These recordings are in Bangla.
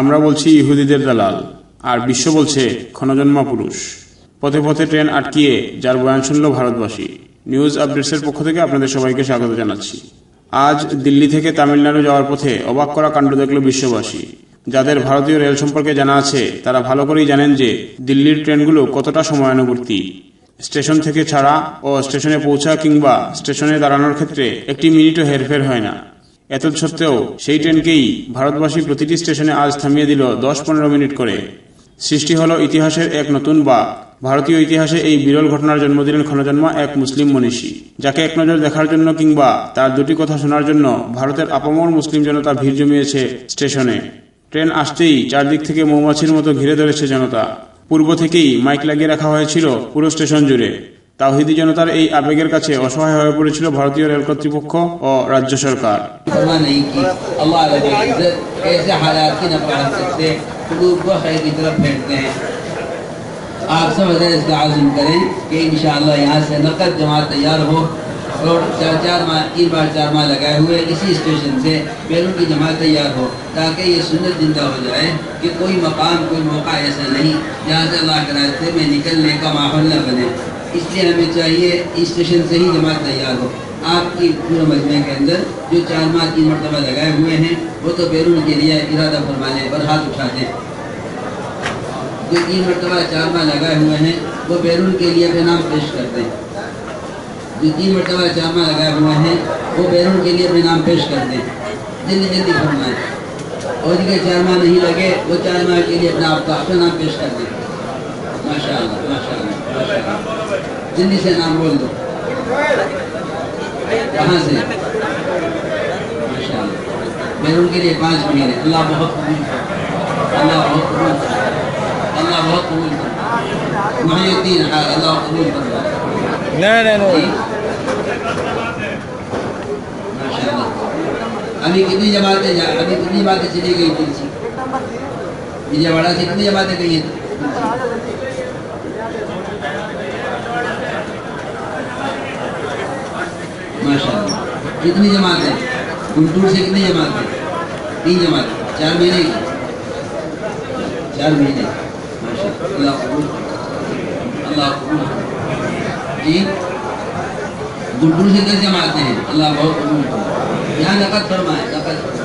আমরা বলছি ইহুদিদের দালাল, আর বিশ্ব বলছে ক্ষণজন্মা পুরুষ। পথে পথে ট্রেন আটকিয়ে, যার বয়ান শুনল ভারতবাসী। নিউজ আপডেটসের পক্ষ থেকে আপনাদের সবাইকে স্বাগত জানাচ্ছি। আজ দিল্লি থেকে তামিলনাড়ু যাওয়ার পথে অবাক করা কাণ্ড দেখল বিশ্ববাসী। যাদের ভারতীয় রেল সম্পর্কে জানা আছে, তারা ভালো করেই জানেন যে দিল্লির ট্রেনগুলো কতটা সময়ানুবর্তী। স্টেশন থেকে ছাড়া ও স্টেশনে পৌঁছা কিংবা স্টেশনে দাঁড়ানোর ক্ষেত্রে একটি মিনিটও হেরফের হয় না। এত সত্ত্বেও সেই ট্রেনকেই ভারতবাসী প্রতিটি স্টেশনে আজ থামিয়ে দিল দশ পনেরো মিনিট করে। সৃষ্টি হল ইতিহাসের এক নতুন বা ভারতীয় ইতিহাসে এই বিরল ঘটনার জন্ম দিলেন ক্ষণজন্মা এক মুসলিম মনীষী, যাকে এক নজর দেখার জন্য কিংবা তার দুটি কথা শোনার জন্য ভারতের আপামর মুসলিম জনতা ভিড় জমিয়েছে স্টেশনে। ট্রেন আসতেই চারদিক থেকে মৌমাছির মতো ঘিরে ধরেছে জনতা। পূর্ব থেকেই মাইক লাগিয়ে রাখা হয়েছিল পুরো স্টেশন জুড়ে। তাওহিদি জনতার এই আবেগের কাছে অসহায় হয়ে পড়েছিল ভারতীয় রেল কর্তৃপক্ষ ও রাজ্য সরকার। آپ سب حضر اس کا عزم کریں کہ انشاءاللہ یہاں سے نقد جماعت تیار ہو اور چار چار ماہ، تین بار چار ماہ لگائے ہوئے اسی اسٹیشن سے پیروں کی جماعت تیار ہو تاکہ یہ سنت زندہ ہو جائے کہ کوئی مقام، کوئی موقع ایسا نہیں جہاں سے اللہ کے راستے میں نکلنے کا ماحول نہ بنے۔ اس لیے ہمیں چاہیے اسٹیشن سے ہی جماعت تیار ہو۔ آپ کی پورے مجمع کے اندر جو چار ماہ تین مرتبہ لگائے ہوئے ہیں، وہ تو بیرون کے لیے ارادہ فرمانے پر ہاتھ اٹھا دیں جو تین مرتبہ چار ماہ لگائے ہوئے ہیں، وہ بیرون کے لیے اپنے نام پیش کر دیں جو تین مرتبہ چار ماہ لگائے ہوئے ہیں، وہ بیرون کے لیے اپنے نام پیش کر دیں جلدی جلدی فرمائیں۔ اور جن کے چار ماہ نہیں لگے، وہ چار ماہ کے لیے اپنا آپ کا اپنا نام پیش کر دیں ماشاء اللہ ماشاء اللہ ماشاء اللہ جلدی سے نام بول دو۔ کہاں سے؟ میں ان کے لیے پانچ مہینے۔ اللہ بہت قبول اللہ بہت قبول اللہ بہت قبول محی الدین حال اللہ قبول نہیں نہیں نہیں ابھی کتنی جماعتیں جا ابھی کتنی باتیں چلی گئی تھی؟ یہ جماعتیں کتنی جماعتیں گئی ہیں؟ کتنی جماعت ہے گنٹور سے کتنی جماعت ہے تین جماعت، چار مہینے کی۔ چار مہینے۔ اللہ قبول اللہ قبول جی؟ گنٹور سے کتنی جماعت ہیں۔ اللہ بہت قبول یہاں نقد فرمائے نقد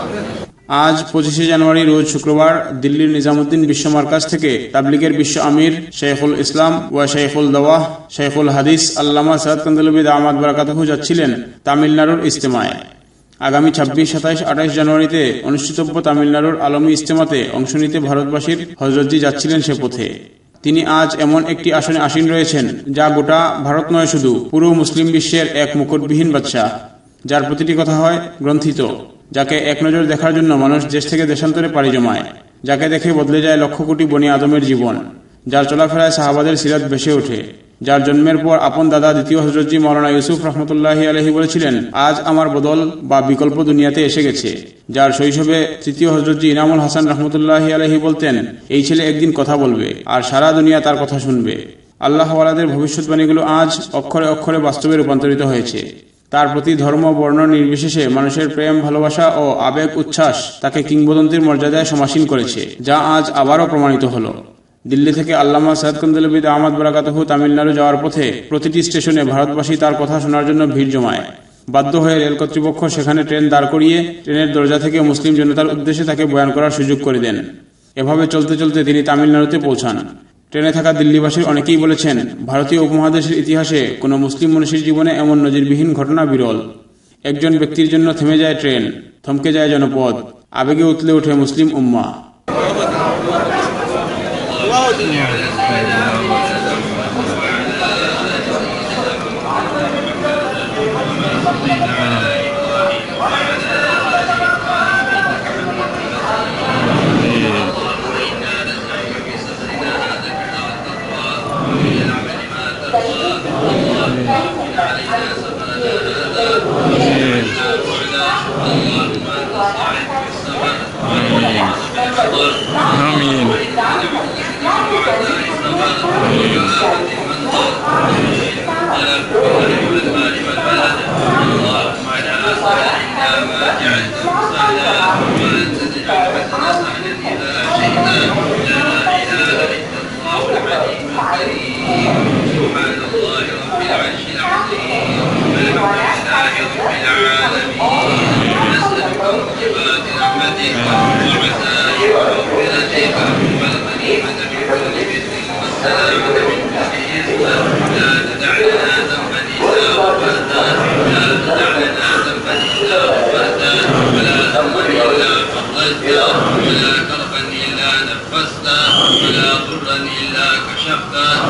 فرمائے۔ আজ পঁচিশে জানুয়ারি রোজ শুক্রবার দিল্লির নিজামুদ্দিন বিশ্ব মার্কাজ থেকে তাবলিগের বিশ্ব আমির শেখুল ইসলাম ওয়া শেখুল দাওয়াহ, শেখুল হাদিস আল্লামা সৈয়দ কান্দলবিদ আহমদ বারাকাতহু যাচ্ছিলেন তামিলনাড়ুর ইজতেমায়। আগামী ছাব্বিশ, সাতাইশ, আঠাইশ জানুয়ারিতে অনুষ্ঠিতব্য তামিলনাড়ুর আলমী ইস্তেমাতে অংশ নিতে ভারতবাসীর হজরতজি যাচ্ছিলেন সে পথে। তিনি আজ এমন একটি আসনে আসীন রয়েছেন যা গোটা ভারত নয় শুধু, পুরো মুসলিম বিশ্বের এক মুকুটবিহীন বাচ্চা যার প্রতিটি কথা হয় গ্রন্থিত, যাকে এক নজর দেখার জন্য মানুষ দেশ থেকে দেশান্তরে পাড়ি জমায়, যাকে দেখে বদলে যায় লক্ষ কোটি বনি আদমের জীবন, যার চলাফেরায় সাহাবাদের সিরাত ভেসে ওঠে, যার জন্মের পর আপন দাদা দ্বিতীয় হজরতজি মৌলানা ইউসুফ রহমতুল্লাহ আলহী বলেছিলেন, আজ আমার বদল বা বিকল্প দুনিয়াতে এসে গেছে। যার শৈশবে তৃতীয় হজরতজি ইনামুল হাসান রহমতুল্লাহ আলহী বলতেন, এই ছেলে একদিন কথা বলবে আর সারা দুনিয়া তার কথা শুনবে। আল্লাহওয়ালাদের ভবিষ্যৎবাণীগুলো আজ অক্ষরে অক্ষরে বাস্তবে রূপান্তরিত হয়েছে। তার প্রতি ধর্ম, বর্ণ নির্বিশেষে মানুষের প্রেম, ভালোবাসা ও আবেগ উচ্ছ্বাস তাকে কিংবদন্তির মর্যাদায় সমাসীন করেছে, যা আজ আবারও প্রমাণিত হলো। দিল্লি থেকে আল্লামা সৈয়দ কন্দলবিদ আহমদ বরাকাতহু তামিলনাড়ু যাওয়ার পথে প্রতিটি স্টেশনে ভারতবাসী তার কথা শোনার জন্য ভিড় জমায়। বাধ্য হয়ে রেল কর্তৃপক্ষ সেখানে ট্রেন দাঁড় করিয়ে ট্রেনের দরজা থেকে মুসলিম জনতার উদ্দেশ্যে তাকে বয়ান করার সুযোগ করে দেন। এভাবে চলতে চলতে তিনি তামিলনাড়ুতে পৌঁছান। ট্রেনে থাকা দিল্লিবাসী অনেকেই বলেছেন, ভারতীয় উপমহাদেশের ইতিহাসে কোনো মুসলিম মনীষীর জীবনে এমন নজিরবিহীন ঘটনা বিরল। একজন ব্যক্তির জন্য থেমে যায় ট্রেন, থমকে যায় জনপদ, আবেগে উতলে ওঠে মুসলিম উম্মা Amin. Amin. برحمتك والعزاء إلا فضلته ولا كربا إلا نفسته ولا ضرا إلا كشفته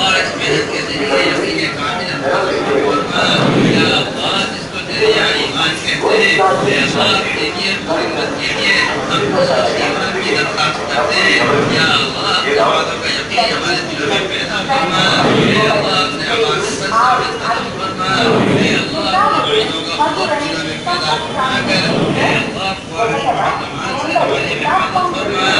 اور اس محنت کے ذریعے یقین کامل یا اللہ، جس کو تیرے یار ایمان کہتے ہیں، اے اللہ، تیری خدمت کے لیے ہم خصوصی ایمان کی درخواست کرتے ہیں۔ یا اللہ دعوتوں کا یقین ہمارے دلوں میں پیدا کرنا اے اللہ نے ہمارے بچے ختم کرنا اے اللہ غریبوں کا بہت دلوں میں پیدا کرنا اے اللہ کو ہمارے تمام سے ہمارے میں فرما۔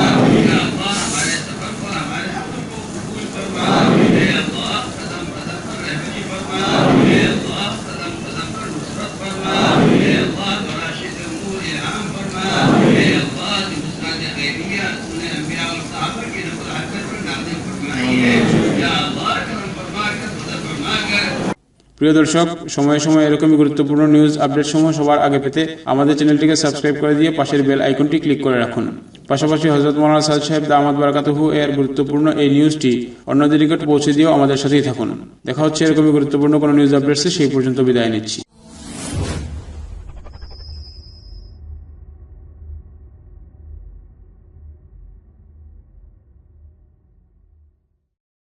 প্রিয় দর্শক, সময়ে সময়ে এরকমই গুরুত্বপূর্ণ নিউজ আপডেট সময় সবার আগে পেতে আমাদের চ্যানেলটিকে সাবস্ক্রাইব করে দিয়ে পাশের বেল আইকনটি ক্লিক করে রাখুন। পাশাপাশি হজরত মৌলানা সাদ সাহেব দামাদ বারাকাতহু এর গুরুত্বপূর্ণ এই নিউজটি অন্যদের নিকট পৌঁছে দিয়েও আমাদের সাথেই থাকুন। দেখা হচ্ছে এরকমই গুরুত্বপূর্ণ কোনো নিউজ আপডেটসে সেই পর্যন্ত বিদায় নিচ্ছি।